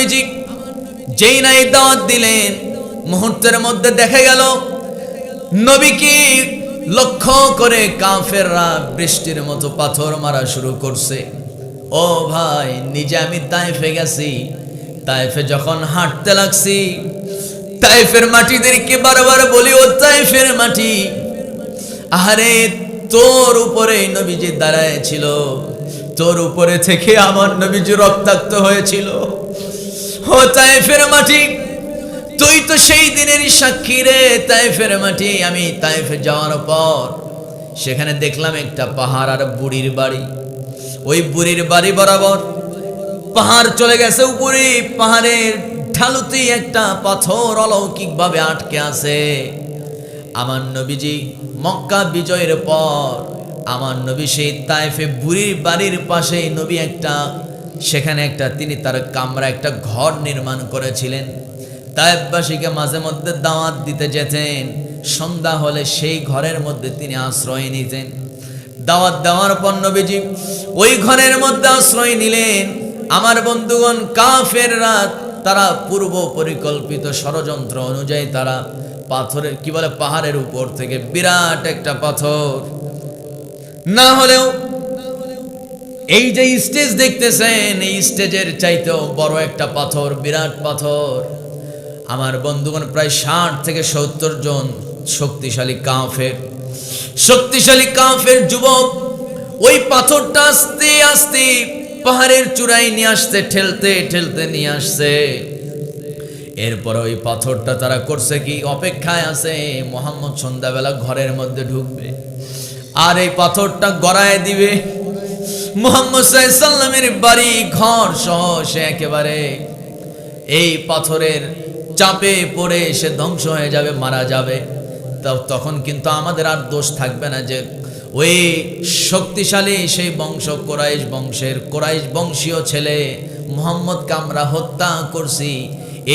নবীজি যেই নাই দাওয়াত দিলেন, মুহূর্তের মধ্যে দেখা গেল নবীকে লক্ষ্য করে কাফেররা বৃষ্টির মতো পাথর মারা শুরু করছে। ও ভাই, নিজে আমি তাইফে গেছি। তাইফে যখন হাঁটতে লাগছি, তাইফের মাটিদেরকে বারবার বলি, ও তাইফের মাটি আরে তোর উপরে নবীজি দাঁড়ায় ছিল, তোর উপরে থেকে আমার নবীজি রক্তাক্ত হয়েছিল। ও তাইফের মাটি। তুই তো সেই দিনের সাক্ষী রে তাইফের মাটি। আমি তাইফে যাওয়ার পর সেখানে দেখলাম একটা পাহাড় আর বুড়ির বাড়ি। ওই বুড়ির বাড়ি বরাবর পাহাড় চলে গেছে উপরে। পাহাড়ের ঢালুতেই একটা পাথর অলৌকিকভাবে আটকে আছে। আমার নবীজি মক্কা বিজয়ের পর আমার নবী সেই তাইফে বুড়ির বাড়ির পাশেই নবী একটা সেখানে একটা, তিনি তার কামরা একটা ঘর নির্মাণ করেছিলেন। তাইফবাসীকে মাঝে মধ্যে দাওয়াত দিতে যেতেন। সন্ধ্যা হলে সেই ঘরের মধ্যে তিনি আশ্রয় নিতেন। দাওয়াত দেওয়ার পর নবীজি ওই ঘরের মধ্যে আশ্রয় নিলেন। আমার বন্ধুগণ কাফের রাত তারা পূর্ব পরিকল্পিত ষড়যন্ত্র অনুযায়ী তারা পাথরের, কি বলে, পাহাড়ের উপর থেকে বিরাট একটা পাথর। না হলেও এই যে স্টেজ দেখতেছেন, এই স্টেজের চাইতেও বড় একটা পাথর, বিরাট পাথর। আমার বন্ধুগণ, প্রায় ষাট থেকে সত্তর জন শক্তিশালী কাফের শক্তিশালী কাফের যুবক ওই পাথরটা আস্তে আস্তে পাহাড়ের চূড়ায় নিয়ে আসতে ঠেলতে ঠেলতে নিয়ে আসছে। এরপর ওই পাথরটা তারা করছে কি? অপেক্ষায় আছে, মোহাম্মদ সন্ধ্যাবেলা ঘরের মধ্যে ঢুকবে। আর এই পাথরটা গড়ায় দিবে। মোহাম্মদ সাল্লামের বাড়ি, ঘর সহ সে একেবারে এই পাথরের চাপে পড়ে সে ধ্বংস হয়ে যাবে, মারা যাবে। তখন কিন্তু আমাদের আর দোষ থাকবে না যে ওই শক্তিশালী সেই বংশ, কোরাইশ বংশের কোরাইশ বংশীয় ছেলে মোহাম্মদকে আমরা হত্যা করছি।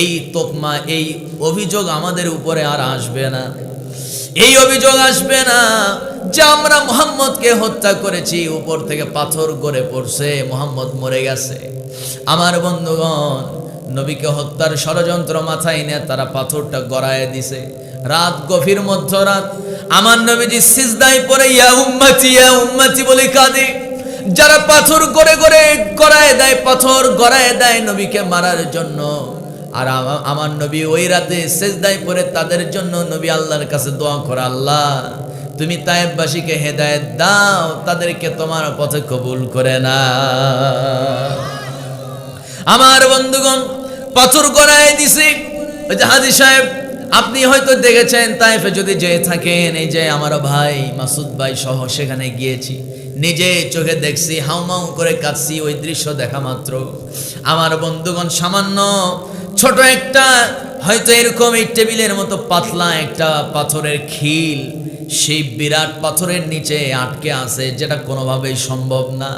এই তোকমা, এই অভিযোগ আমাদের উপরে আর আসবে না। এই অভিযোগ আসবে না যে আমরা মোহাম্মদকে হত্যা করেছি, উপর থেকে পাথর গড়ে পড়ছে, মোহাম্মদ মরে গেছে। আমার বন্ধুগণ, নবীকে হত্যার ষড়যন্ত্র মাথায় নিয়ে তারা পাথরটা গড়ায় দিছে। রাত গভীর মধ্যরাত আমার নবীজি সিজদায় পরে ইয়া উম্মতি ইয়া উম্মতি বলে কাঁদে। যারা পাথর গড়ে গড়ে গড়ায় দেয়, পাথর গড়ায় দেয় নবীকে মারার জন্য। আর আমা- আমার নবী ওই রাতে সেজদায় পরে তাদের জন্য নবী আল্লাহর কাছে দোয়া করে, আল্লাহ, তুমি তায়েববাসীকে হেদায়েত দাও, তাদেরকে তোমার পথে কবুল করে না আমার বন্ধুগণ, পাথর গড়ায় দিছে। হাজি সাহেব, আপনি হয়তো দেখেছেন তাইফে যদি যেয়ে থাকেন, এই যে আমার ভাই মাসুদ ভাই সহ সেখানে গিয়েছি। নিজে চোখে দেখছি, হাউমাউ করে কাঁদছি, ওই দৃশ্য দেখা মাত্র। আমার বন্ধুগণ সামান্য ছোট একটা, হয়তো এরকম এই টেবিলের মতো পাতলা একটা পাথরের খিল, সেই বিরাট পাথরের নিচে আটকে আছে, যেটা কোনোভাবেই সম্ভব না।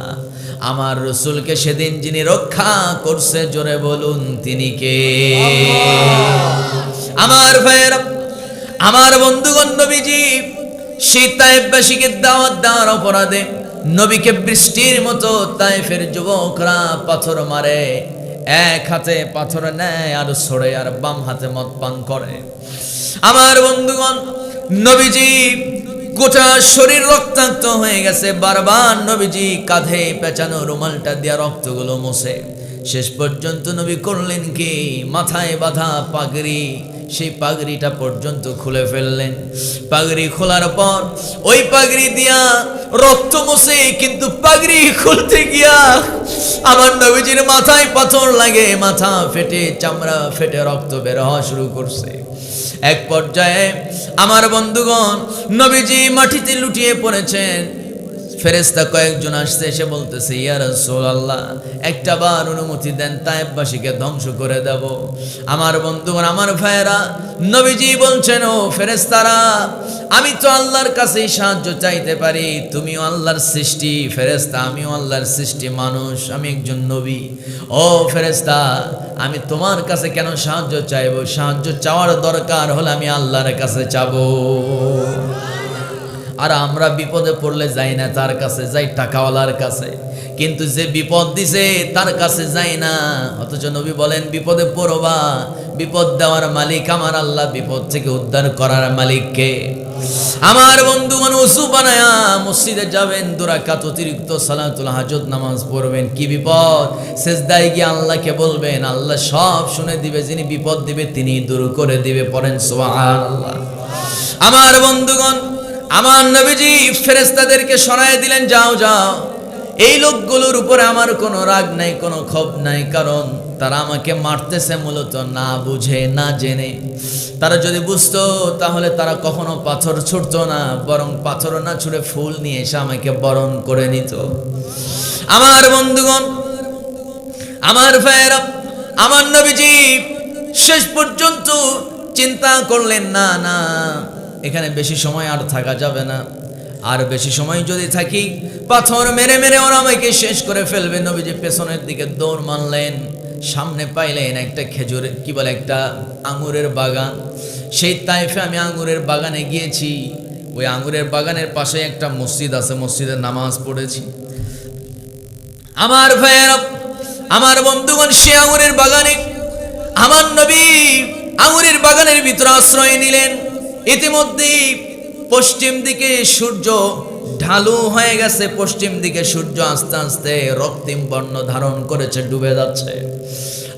আমার রসুলকে সেদিন যিনি রক্ষা করছে, জোরে বলুন, তিনি কে? আমার ভাইয়ের, আমার বন্ধুগণ নবীজি, সেই তাইফবাসীকে দাওয়াত দেওয়ার অপরাধে নবীকে বৃষ্টির মতো তাইফের যুবকরা পাথর মারে। এক হাতে পাথর নেয় আর ছড়ে আর বাম হাতে মদ পান করে। আমার বন্ধুগণ, নবীজি গোটা শরীর রক্তাক্ত হয়ে গেছে। বারবার নবীজি কাঁধে পেঁচানো রুমালটা দিয়া রক্তগুলো মোছে। শেষ পর্যন্ত নবী করলেন কি? মাথায় বাঁধা পাগড়ি সেই পাগড়িটা পর্যন্ত খুলে ফেললেন। পাগড়ি খোলার পর ওই পাগড়ি দিয়া রক্ত মোছে কিন্তু পাগড়ি খুলতে গিয়া আমার নবীজির মাথায় পাথর লাগে, মাথা ফেটে, চামড়া ফেটে রক্ত বের হওয়া শুরু করছে। এক পর্যায়ে আমার বন্ধুগণ নবীজি মাটিতে লুটিয়ে পড়েছেন। ফেরেস্তা কয়েকজন আসছে, এসে বলতেছে, ইয়া রাসূলুল্লাহ, একটা বার অনুমতি দেন, তায়েববাসীকে ধ্বংস করে দেব। আমার বন্ধুগণ, আমার ভাইয়েরা, নবীজি বলছেন, ও ফেরেস্তারা আমি তো আল্লাহর কাছেই সাহায্য চাইতে পারি। তুমিও আল্লাহর সৃষ্টি ফেরেস্তা আমিও আল্লাহর সৃষ্টি মানুষ, আমি একজন নবী। ও ফেরেস্তা আমি তোমার কাছে কেন সাহায্য চাইব? সাহায্য চাওয়ার দরকার হলে আমি আল্লাহর কাছে চাবো। আর আমরা বিপদে পড়লে যাই না, তার কাছে যাই, টাকাওয়ালার কাছে। কিন্তু যে বিপদ দিছে, তার কাছে যাই না। অথচ নবী বলেন, বিপদে পড়বা, বিপদ দেওয়ার মালিক আমার আল্লাহ, বিপদ থেকে উদ্ধার করার মালিককে। আমার বন্ধুগণ উসু বানায়া মসজিদে যাবেন, দুরাকাত অতিরিক্ত সালাতুল হাজত নামাজ পড়বেন। কি বিপদ? সেজদায় গিয়ে আল্লাহকে বলবেন, আল্লাহ সব শুনে দিবে, যিনি বিপদ দিবে তিনি দূর করে দিবে। পড়েন সুবহানাল্লাহ। আমার বন্ধুগণ আমার নবীজি ফেরেস্তাদেরকে সরায় দিলেন, যাও যাও। এই লোকগুলোর উপরে আমার কোনো রাগ নাই, কোনো ক্ষোভ নাই, কারণ তারা আমাকে মারতেছে মূলত না বুঝে, না জেনে। তারা যদি বুঝতো, তাহলে তারা কখনো পাথর ছুটতো না, বরং পাথর না ছুড়ে ফুল নিয়ে এসে আমাকে বরণ করে নিত। আমার বন্ধুগণ, আমার ভাইয়েরা, আমার নবীজি শেষ পর্যন্ত চিন্তা করলেন, না না এখানে বেশি সময় আর থাকা যাবে না। আর বেশি সময় যদি থাকি, পাথর মেরে মেরে ওরা আমাকে শেষ করে ফেলবে। নবীজি পেছনের দিকে দৌড় মানলেন সামনে পাইলেন একটা খেজুরের কি বলে, একটা আঙুরের বাগান। সেই তাইফে আমি আঙুরের বাগানে গিয়েছি। ওই আঙুরের বাগানের পাশে একটা মসজিদ আছে, মসজিদে নামাজ পড়েছি। আমার ভাইয়েরা, আমার বন্ধুগণ, সে আঙুরের বাগানে, আমার নবী আঙুরের বাগানের ভিতরে আশ্রয় নিলেন। ইতিমধ্যে পশ্চিম দিকে সূর্য ঢালু হয়ে গেছে, পশ্চিম দিকে সূর্য আস্তে আস্তে রক্তিম বর্ণ ধারণ করেছে, ডুবে যাচ্ছে।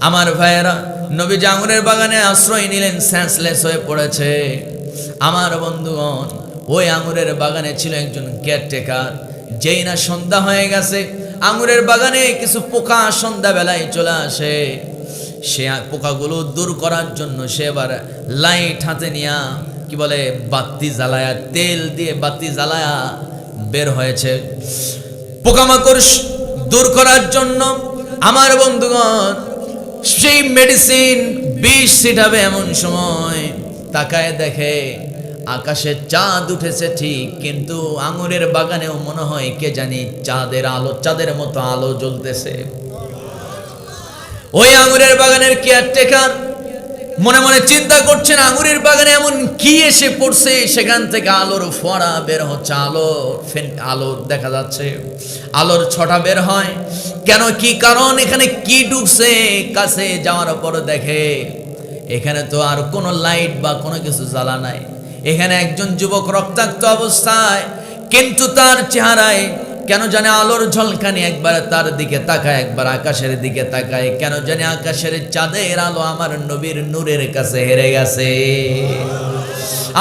আমার ভাইয়েরা, নবী আঙুরের বাগানে আশ্রয় নিলেন সেন্সলেস হয়ে পড়েছে। আমার বন্ধুগণ, ওই আঙুরের বাগানে ছিল একজন কেয়ারটেকার যেই না সন্ধ্যা হয়ে গেছে, আঙুরের বাগানে কিছু পোকা সন্ধ্যাবেলায় চলে আসে। সে পোকাগুলো দূর করার জন্য সে এবার লাইট হাতে নিয়া কি বলে, বাতি জ্বালায়া, তেল দিয়ে বাতি জ্বালায়া বের হয়েছে। পোকামাকড় দূর করার জন্য আমার বন্ধুগণ, সেই মেডিসিন বিষ ছিটাবে এমন সময়। তাকায় দেখে আকাশে চাঁদ উঠেছে ঠিক, কিন্তু আঙুরের বাগানেও মনে হয় কে জানি চাঁদের আলো, চাঁদের মতো আলো জ্বলতেছে। ওই আঙুরের বাগানের কেয়ারটেকার মনে মনে চিন্তা করছেন, আঙুরের বাগানে এমন কি এসে পড়ছে? সেখান থেকে আলোর ফোয়ারা বের হচ্ছে, আলো আলো দেখা যাচ্ছে। আলোর ছটা বের হয়। কেন, কি কারণ? এখানে কি ঢুকছে? কাছে যাওয়ার পর দেখে এখানে তো আর কোনো লাইট বা কোনো কিছু জ্বালা নাই। এখানে একজন যুবক রক্তাক্ত অবস্থায়, কিন্তু তার চেহারায় কেন জানে আলোর ঝলকানি? একবার তার দিকে তাকায়, একবার আকাশের দিকে তাকায়। কেন জানে আকাশের চাঁদের আলো আমার নবীর নূরের কাছে হেরে গেছে?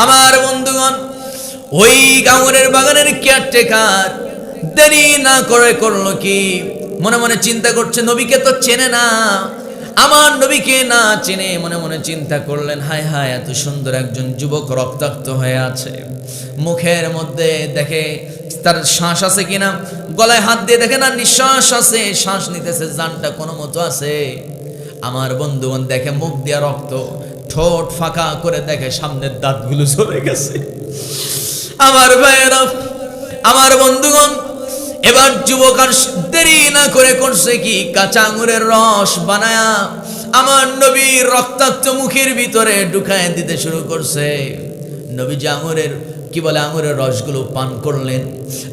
আমার বন্ধুগণ, ওই গাঙরের বাগানের কেয়ারটেকার দেরি না করে করল কি? মনে মনে চিন্তা করছে, নবীকে তো চেনে না। আমার নবীকে না চেনে মনে মনে চিন্তা করলেন, হায় হায়, এত সুন্দর একজন যুবক রক্তাক্ত হয়ে আছে। মুখের মধ্যে দেখে তার শ্বাস আছে কিনা? গলায় হাত দিয়ে দেখে না, নিঃশ্বাস আছে, শ্বাস নিতেছে, জানটা কোনো মতো আছে। আমার বন্ধুগণ দেখে মুখ দিয়া রক্ত, ঠোঁট ফাঁকা করে দেখে সামনের দাঁতগুলো চলে গেছে। আমার ভাইয়েরা, আমার বন্ধুগণ এবার যুবক আর দেরি না করে করছে কি? কাঁচা আঙুরের রস বানায়া আমার নবীর রক্তাক্ত মুখের ভিতরে ঢুকায় দিতে শুরু করছে। নবী যে আঙুরের, কি বলে আঙুরের রসগুলো পান করলেন।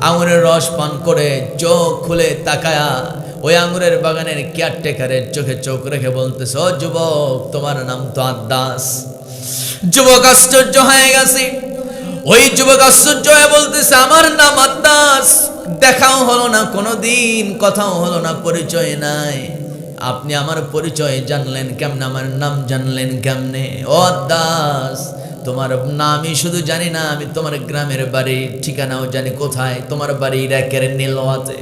আঙুরের রস পান করে চোখ খুলে তাকায়া ওই আঙুরের বাগানের কেয়ারটেকারের চোখে চোখ রেখে বলতেছে, ও যুবক, তোমার নাম তো আদাস যুবক আশ্চর্য হয়ে গেছে। ওই যুবক আশ্চর্য হয়ে বলতেছে, আমার নাম আদাস দেখাও হলো না, কোনোদিন কথাও হলো না, পরিচয় নাই। আপনি আমার পরিচয় জানলেন কেমনে, আমার নাম জানলেন কেমনে? ও দাস তোমার নামই শুধু জানি না, আমি তোমার গ্রামের বাড়ি ঠিকানাও জানি কোথায়, তোমার বাড়ি ইরাকের নীলওয়াতে।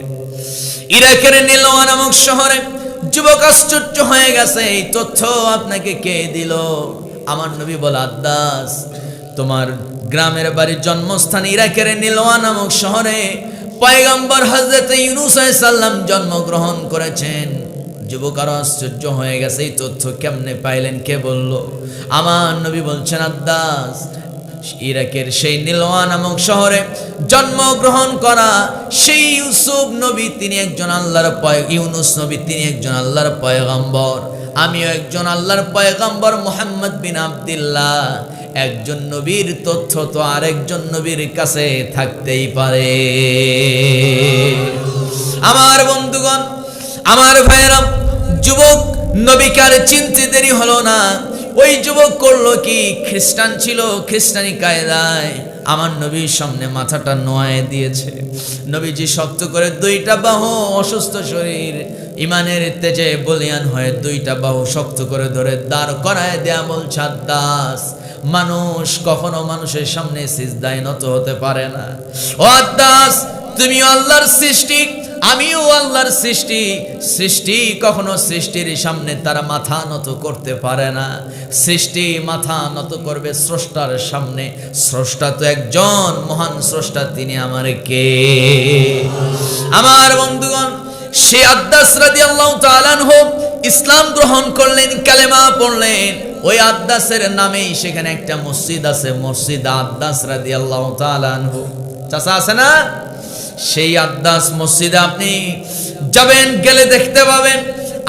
ইরাকের নীলওয়া নামক শহরে যুবক আশ্চর্য হয়ে গেছে, এই তথ্য আপনাকে কে দিল? আমার নবী বল, আদাস, তোমার গ্রামের বাড়ির জন্মস্থান ইরাকের নীলওয়া নামক শহরে পয়গম্বর হজরত ইউনুস সাল্লাম জন্মগ্রহণ করেছেন। যুবক আরও আশ্চর্য হয়ে গেছে, এই তথ্য কেমনে পাইলেন, কে বলল? আমার নবী বলছেন আদাস ইরাকের সেই নীলওয়া নামক শহরে জন্মগ্রহণ করা সেই ইউসুফ নবী, তিনি একজন আল্লাহর পয়, ইউনুস নবী, তিনি একজন আল্লাহর পয়গম্বর। আমিও একজন আল্লাহর পয়গম্বর মোহাম্মদ বিন আব্দুল্লাহ। একজন নবীর তথ্য তো আরেকজন নবীর কাছে থাকতেই পারে। আমার বন্ধুগণ, আমার ভাইয়েরা, যুবক, নবিকার চিনতে দেরি হলো না। ওই যুবক করল কি? খ্রিস্টান ছিল, খ্রিস্টানি কায়দায়। আমার নবীর সামনে মাথাটা নোয়ায় দিয়েছে। নবীজি শক্ত করে দুইটা বাহু অসুস্থ শরীর, ইমানের তেজে বলিয়ান হয়ে দুইটা বাহু শক্ত করে ধরে দাঁড় করায় দেয়া বল দাস মানুষ কখনো মানুষের সামনে সিজদায় নত হতে পারে না। ও আদাস তুমি আল্লাহর সৃষ্টি আমিও আল্লাহর সৃষ্টি সৃষ্টি কখনো সৃষ্টির সামনে তারা মাথা নত করতে পারে না। সৃষ্টি মাথা নত করবে স্রষ্টার সামনে। স্রষ্টা তো একজন মহান স্রষ্টা, তিনি আমার কে? আমার বন্ধুগণ, সে আদ্দাস রাদি আল্লাহ তালান হোক ইসলাম গ্রহণ করলেন, কালেমা পড়লেন। ওই আদ্দাসের নামেই সেখানে একটা মসজিদ আছে, মসজিদ আদ্দাস রাদি আল্লাহ তালান হোক চাষা আছে না? সেই আদাস মসজিদে আপনি যাবেন, গেলে দেখতে পাবেন।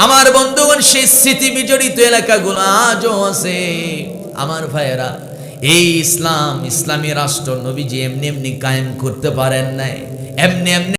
আমার বন্ধুগণ, সেই স্মৃতি বিজড়িত এলাকাগুলো আজও আছে। আমার ভাইয়েরা, এই ইসলাম, ইসলামী রাষ্ট্র নবীজি এমনি এমনি কায়েম করতে পারেন নাই। এমনি এমনি